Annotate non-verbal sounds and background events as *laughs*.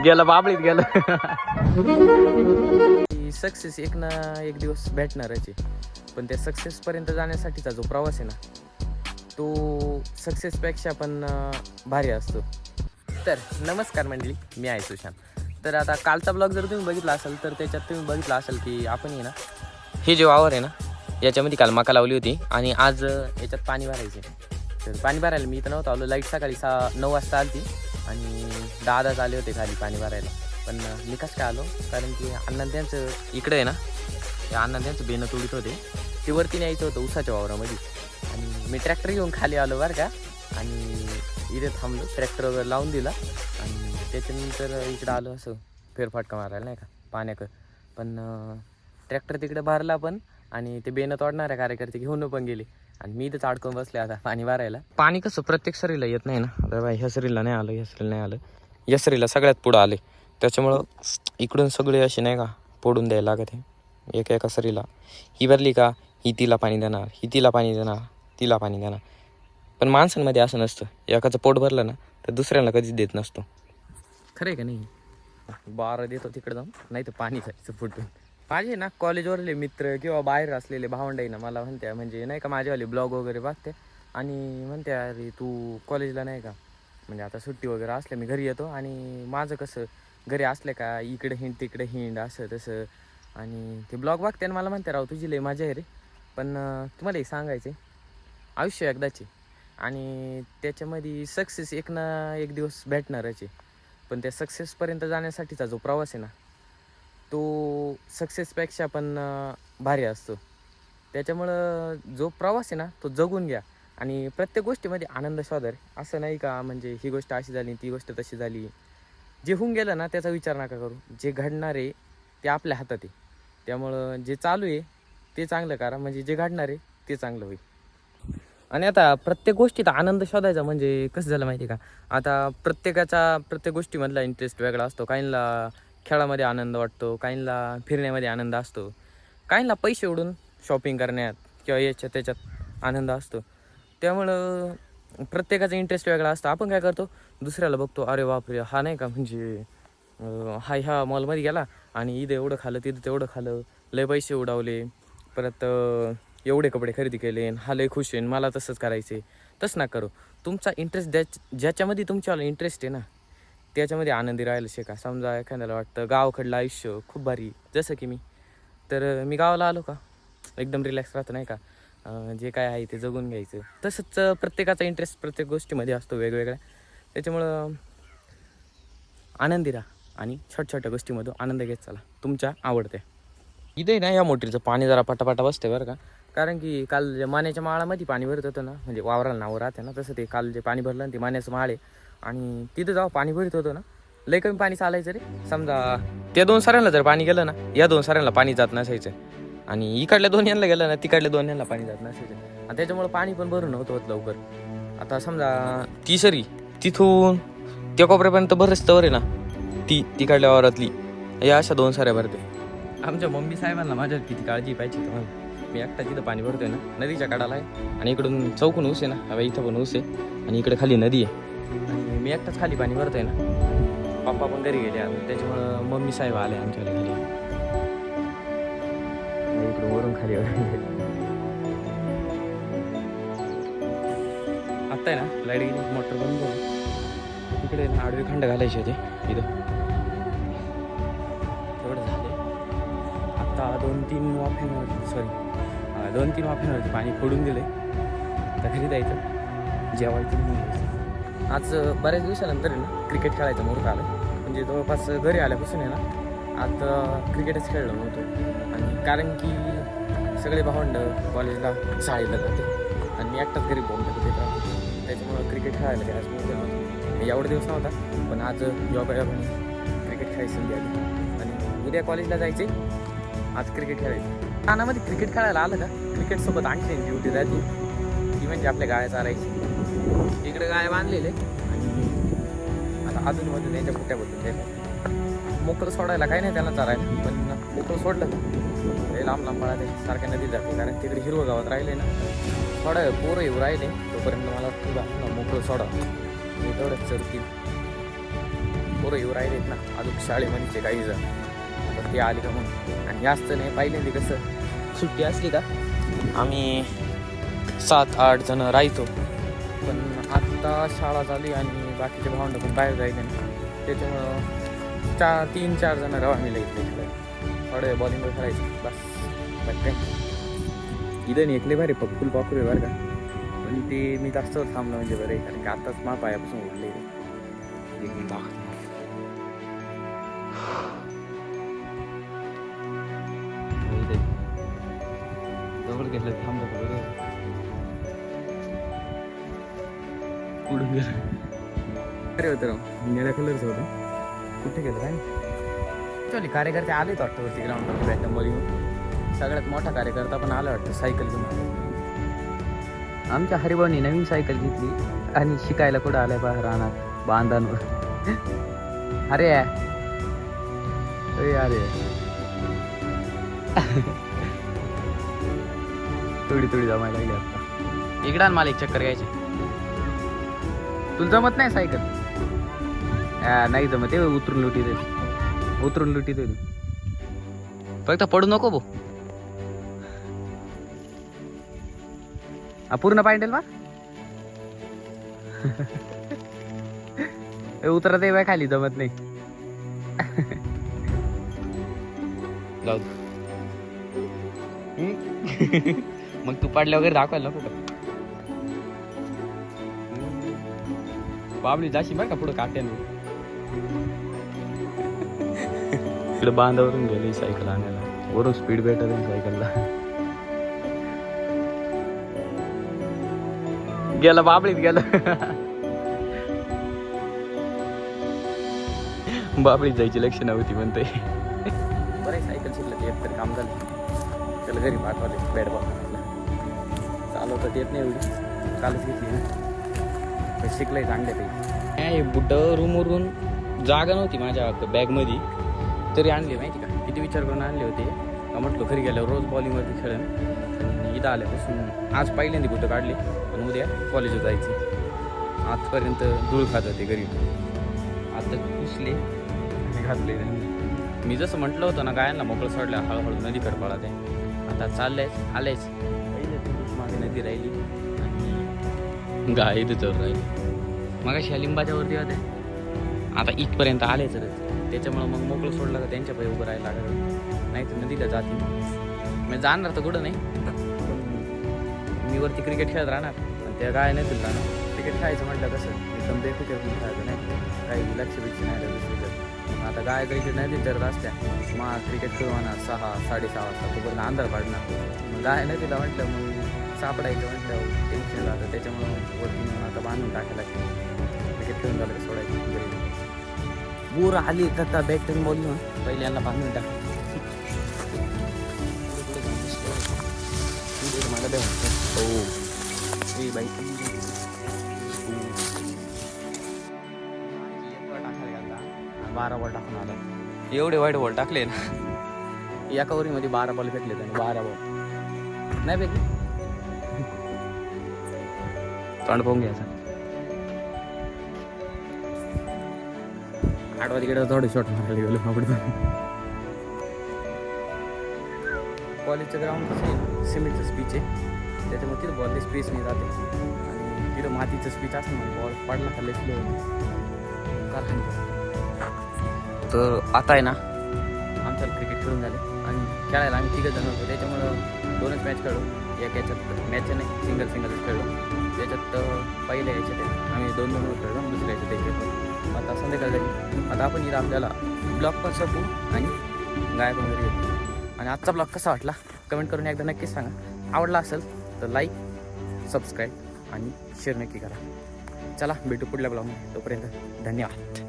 गेलं बाबळीत गेलं. सक्सेस एक ना एक दिवस भेटणारच आहे. पण त्या सक्सेसपर्यंत जाण्यासाठीचा जो प्रवास आहे ना तो सक्सेसपेक्षा पण भारी असतो. तर नमस्कार मंडळी मी आहे सुशांत. तर आता कालचा ब्लॉग जर तुम्ही बघितला असाल तर त्याच्यात तुम्ही बघितला असाल की आपण आहे ना हे जे वावर आहे ना याच्यामध्ये काल मका लावली होती आणि आज याच्यात पाणी भरायचे तर पाणी भरायला मी इथं नव्हतं आलो लाइट सकाळी सहा नऊ वाजता आली आणि दादाच आले होते खाली पाणी भरायला. पण मी कसं काय आलो? कारण की अण्णा त्यांचं इकडं आहे ना ते अण्णा त्यांचं बेनं तोडीत होते. ते वरती न्यायचं होतं उसाच्या वावरामध्ये. आणि मी ट्रॅक्टर घेऊन खाली आलो बरं का. आणि इथे थांबलो ट्रॅक्टर वगैरे लावून दिला. आणि त्याच्यानंतर इकडं आलो असं फेरफाटका मारायला नाही का पाण्याक पण ट्रॅक्टर तिकडे भरला पण आणि ते बेनं तोडणाऱ्या कार्यकर्ते घेऊन पण गेले. आणि मी इथंच अडकून बसले आता पाणी भरायला. पाणी कसं प्रत्येक सरीला येत नाही ना? अरे बाई ह्या सरीला नाही आलं ह्या सरीला नाही आलं. या सरीला सगळ्यात पुढं आले. त्याच्यामुळं इकडून सगळे असे नाही का पोडून द्यायला लागत आहे. एका एका सरीला ही भरली का ही तिला पाणी देणार ही तिला पाणी देणार तिला पाणी देणार. पण माणसांमध्ये असं नसतं. एकाचं पोट भरलं ना तर दुसऱ्याला कधीच देत नसतो. खरं आहे का नाही? बारा देतो तिकडे जाऊन नाही तर पाणी खायचं फुटून. माझे ना कॉलेजवरले मित्र किंवा बाहेर असलेले भावंडाई ना मला म्हणते म्हणजे नाही का माझेवाले ब्लॉग वगैरे बघते. आणि म्हणते अरे तू कॉलेजला नाही का? म्हणजे आता सुट्टी वगैरे असल्या मी घरी येतो. आणि माझं कसं घरी असलं का इकडे हिंड तिकडे हिंड असं तसं. आणि ते ब्लॉग बघते आणि मला म्हणते राव तुझी लय मजा आहे रे. पण तुम्हाला एक सांगायचं आहे. आयुष्य एकदाचे आणि त्याच्यामध्ये सक्सेस एक ना एक दिवस भेटणारच आहे. पण त्या सक्सेसपर्यंत जाण्यासाठीचा जो प्रवास आहे ना तो सक्सेसपेक्षा पण भारी असतो. त्याच्यामुळं जो प्रवास आहे ना तो जगून घ्या. आणि प्रत्येक गोष्टीमध्ये आनंद शोधर असं नाही का म्हणजे ही गोष्ट अशी झाली ती गोष्ट तशी झाली. जे होऊन गेलं ना त्याचा विचार नका करू. जे घडणार आहे ते आपल्या हातात आहे. त्यामुळं जे चालू आहे ते चांगलं करा. म्हणजे जे घडणार आहे ते चांगलं होईल. आणि आता प्रत्येक गोष्टीत आनंद शोधायचा म्हणजे कसं झालं माहिती आहे का? आता प्रत्येकाचा प्रत्येक गोष्टीमधला इंटरेस्ट वेगळा असतो. काहींना खेळामध्ये आनंद वाटतो काहींना फिरण्यामध्ये आनंद असतो काहींना पैसे उडून शॉपिंग करण्यात किंवा याच्यात त्याच्यात आनंद असतो. त्यामुळं प्रत्येकाचा इंटरेस्ट वेगळा असतो. आपण काय करतो? दुसऱ्याला बघतो अरे बापरे हा नाही का म्हणजे हा ह्या मॉलमध्ये गेला आणि इथं एवढं खालं तिथं तेवढं खालं लय पैसे उडावले परत एवढे कपडे खरेदी केले हा लय खुश येईन मला तसंच करायचं आहे तसं ना करू. तुमचा इंटरेस्ट ज्या ज्याच्यामध्ये तुमच्यावाला इंटरेस्ट आहे ना त्याच्यामध्ये आनंदी राहायला शिका समजा एखाद्याला वाटतं गावाकडलं आयुष्य खूप भारी. जसं की मी. तर मी गावाला आलो का? एकदम रिलॅक्स राहतं नाही का? जे काय आहे ते जगून घ्यायचं. तसंच प्रत्येकाचा इंटरेस्ट प्रत्येक गोष्टीमध्ये असतो वेगवेगळ्या. त्याच्यामुळं आनंदी राहा आणि छोट्या छोट्या गोष्टीमधून आनंद घेत चला. तुमच्या आवडते इथे ना या मोटरीचं पाणी जरा पटापटा बसते बरं का? कारण की काल जे माळामध्ये पाणी भरत होतं ना म्हणजे वावराला नावं राहते ना तसं ते काल जे पाणी भरलं ना ते माण्याचं माळ आहे. आणि तिथं जाऊ पाणी भरत होतं ना. लय कमी पाणी चालायचं रे. समजा त्या दोन साऱ्यांना जर पाणी गेलं ना या दोन साऱ्यांना पाणी जात नसायचं. आणि इकडल्या दोन यांना गेलं ना तिकडल्या दोन यांना पाणी जात नसायचं. आणि त्याच्यामुळे पाणी पण भरून नव्हतं होत लवकर. आता समजा ती सरी तिथून त्या कोपऱ्यापर्यंत बरंच तवर आहे ना ती तिकडल्या वावरातली. या अशा दोन साऱ्या भरते. आमच्या मम्मी साहेबांना माझ्या किती काळजी पाहिजे तुम्हाला मी एकटा तिथं पाणी भरतोय ना नदीच्या काढाला आहे. आणि इकडून चौकून ऊस आहे ना हवा इथं पण ऊस आहे. आणि इकडे खाली नदी आहे. आणि मी एकटाच खाली पाणी भरतोय ना. पप्पा पण घरी गेले आणि त्याच्यामुळं मम्मी साहेब आले आमच्या घरी. आणि इकडून वरून खाली आत्ता आहे ना लाइट गेली मोटर बंद झाली. इकडे ना खंड घालायचे होते इथं. तेवढं झाले. आत्ता दोन तीन वाफ्यांवर सॉरी दोन तीन वाफ्यांवरती पाणी फोडून दिले तर घरी जायचं. जेवायचं म्हणून. आज बऱ्याच दिवसानंतर आहे ना क्रिकेट खेळायचं मुहूर्त आलं. म्हणजे जवळपास घरी आल्यापासून आहे ना आता क्रिकेटच खेळलो नव्हतो. आणि कारण की सगळे भावंड कॉलेजला शाळेला जाते आणि मी एकटाच घरी बोलतो तिथे. त्याच्यामुळं क्रिकेट खेळायला काय आज नव्हतं. एवढा दिवस नव्हता पण आज जॉब क्रिकेट खेळायची संधी आली. आणि उद्या कॉलेजला जायचे आज क्रिकेट खेळायचं. कानामध्ये क्रिकेट खेळायला आलं का? क्रिकेटसोबत आणखी ड्युटी राहते ती म्हणजे आपल्या गाळ्या चालायची. इकडे गाय बांधलेले आणि अजून मधून यांच्या कुट्याबद्दल द्यायला मोकळं सोडायला काही नाही त्याला चालायला. पण मोकळं सोडलं ते लांब लांब पळा ते सारख्या नदी जाते. कारण तिकडे हिरवं गावात राहिले ना. सोडा पोरं येऊ राहिले. तोपर्यंत मला तुला मोकळं सोडा. मी तेवढंच चरतील पोरं येऊ राहिलेत ना. अजून शाळेमध्येचे काही जण. ते आले का म्हणून. आणि जास्त नाही पहिल्यांदा कसं? सुट्टी असली का? आम्ही सात आठ जण राहतो. आता शाळा झाली आणि बाकीचे भावंड पण बाहेर जायचे त्याच्यामुळं चार तीन चार जण रवा आम्ही इथले इकडे थोडं बॉलिंगवर खेळायचं बस. बाकी इथं नाही एकले भारी पक्कुल पाकुरे बरं का. पण ते मी जास्त थांबलं म्हणजे बरे कारण की आत्ताच मा पायापासून उडले एक जवळ घेतलं थांबलं उडून गेलं. अरे होतं राव. निळ्या कलरचं होतं. कुठे गेलं काय चल कार्यकर्ते आलेच वाटतं वरती ग्राउंडवरती बॅटम बॉलिंग सगळ्यात मोठा कार्यकर्ता पण आला वाटतं सायकल घेऊन. आमच्या हरिभाऊनी नवीन सायकल घेतली आणि शिकायला कुठं आलाय बा राहणार बांधांवर. अरे अरे अरे *laughs* थोडी थोडी जमायला लागली आता. इकडं मला एक चक्कर घ्यायची. तुला जमत नाही सायकल? नाही जमत आहे उतरून लुटी दे उतरून लुटी दे फक्त पडू नको भाऊ. पूर्ण पाहिजे मा *laughs* ए, उतरत आहे बाय खाली जमत नाही. *laughs* मग तू पाडल्या वगैरे दाखवायला नको बाबली जाशी बरं का पुढं काट्यानं? *laughs* इकडे बांधावरून गेली सायकल आणायला. वरून स्पीड भेटत आहे सायकलला. गेला बाबळीत गेला. *laughs* बाबळीत जायची लक्ष नव्हती म्हणते बरं सायकल शिकलं एक तरी काम झालं. त्याला घरी पाठवले बॅट बॉल चालवतात येत नाही एवढी. कालच घेतली ना पण शिकलंय चांगले ते काय बुड्ड रूमवरून जागा नव्हती माझ्या बॅगमध्ये. तरी आणली माहिती का? किती विचार करून आणले होते. का म्हटलं घरी गेल्यावर रोज बॉलिंगवरती खेळेन. आणि इथं आल्यापासून आज पहिल्यांदा बुटं काढली. पण उद्या कॉलेजवर जायची. आजपर्यंत धूळ खात होते घरी. आता पुसले आणि घातले मी जसं म्हटलं होतं ना गायांना मोकळं सोडलं हळूहळू नदीकडे पळत आहे आता चाललंयच आलंयच. पहिले मागे नदी राहिली. गाय इथं चढ राहिली मग अशा लिंबाच्या वरती होते आता इथपर्यंत आले तर त्याच्यामुळं मग मोकळं सोडलं तर त्यांच्या पायी उभं राहायला लागलं. नाही तर नदीला जाते. मी जाणार तर कुठं नाही. मी वरती क्रिकेट खेळत राहणार. पण त्या गाय नाही तुला क्रिकेट खेळायचं म्हटलं कसं? एकदम बेफिकर खेळायचं नाही. काही लक्ष बिक्ष नाही दुसरीकडे. आता गाय क्रिकेट नाही तिथे रस्त्या असत्या. मग क्रिकेट खेळू सहा साडेसहा वाजता. तोपर्यंत अंधार पाडणार. मग गाय नाही तिला म्हटलं मग सापडायचं म्हटलं टेन्शन राहतं त्याच्यामुळं वरती म्हणून आता बांधून टाकायला लागते क्रिकेट खेळून झालं का सोडायचं. घरी बोर आली आता बॅटन बॉल पहिले यांना बांधून टाक. मला द्या हो. ए बाई. बारा बॉल टाकून आला. एवढे वाईट बॉल टाकले ना. एका ओव्हरीमध्ये बारा बॉल भेटले त्याने बारा बॉल. नाही भेटले? तोंड पाहून घ्यायचा. आठवा तिकडे थोडे शॉट मारायला गेलो कॉलेजचं ग्राउंड कसं आहे? सिमेंटचं स्पीच आहे. त्याच्यामुळे तिथं बॉलले स्पेस नाही जाते आणि तिथं मातीचं स्पीच असं मग बॉल पडला खाल्ले स्लो तर आता आहे ना? आमच्याला क्रिकेट खेळून झाले. आणि खेळायला आम्ही तिघं जण होतो. त्याच्यामुळं दोनच मॅच खेळलो. एक याच्यात मॅच नाही सिंगल सिंगलच खेळलो. याच्यात पहिल्या याच्यात आहे, आम्ही दोन दोन खेळलो जाऊन दुसऱ्या याच्यात एक आता संध्याकाळ झाली आता आपण इथं आपल्याला ब्लॉग पण संपू आणि गायक वगैरे येतो आणि आजचा ब्लॉग कसा वाटला? कमेंट करून एकदा नक्कीच सांगा. आवडला असेल तर लाईक सबस्क्राईब आणि शेअर नक्की करा. चला भेटू पुढल्या ब्लॉगमध्ये. तोपर्यंत धन्यवाद.